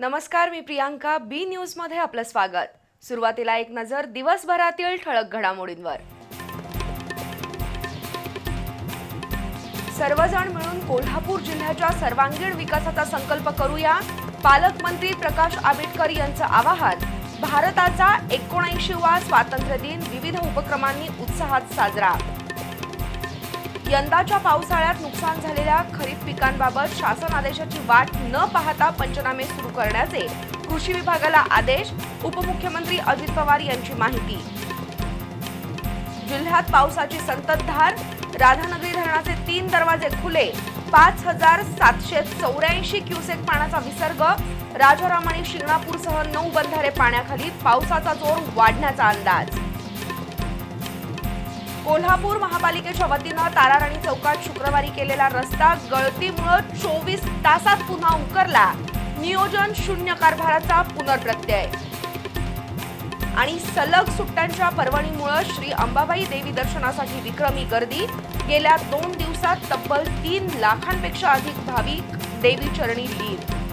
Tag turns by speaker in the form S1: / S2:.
S1: नमस्कार मी प्रियांका बी न्यूजमध्ये आपलं स्वागत. सुरुवातीला एक नजर दिवसभरातील ठळक घडामोडींवर. सर्वजण मिळून कोल्हापूर जिल्ह्याच्या सर्वांगीण विकासाचा संकल्प करूया. पालकमंत्री प्रकाश आंबेडकर यांचं आवाहन भारताचा एकोणऐंशीवा स्वातंत्र्य दिन विविध उपक्रमांनी उत्साहात साजरा. यंदाच्या पावसाळ्यात नुकसान झालेल्या खरीप पिकांबाबत शासन आदेशाची वाट न पाहता पंचनामे सुरू करण्याचे कृषी विभागाला आदेश उपमुख्यमंत्री अजित पवार यांची माहिती. जिल्ह्यात पावसाची संततधार राधानगरी धरणाचे तीन दरवाजे खुले पाच हजार सातशे चौऱ्याऐंशी क्युसेक पाण्याचा विसर्ग राजाराम आणि शिंगणापूरसह नऊ बंधारे पाण्याखाली पावसाचा जोर वाढण्याचा अंदाज. कोल्हापूर महापालिकेच्या वतीनं ताराराणी चौकात शुक्रवारी केलेला रस्ता गळतीमुळं चोवीस तासात पुन्हा उकरला. नियोजन शून्य कारभाराचा पुनर्प्रत्यय. आणि सलग सुट्ट्यांच्या पर्वणीमुळं श्री अंबाबाई देवी दर्शनासाठी विक्रमी गर्दी. गेल्या दोन दिवसात तब्बल तीन लाखांपेक्षा अधिक भाविक देवी चरणी लीन.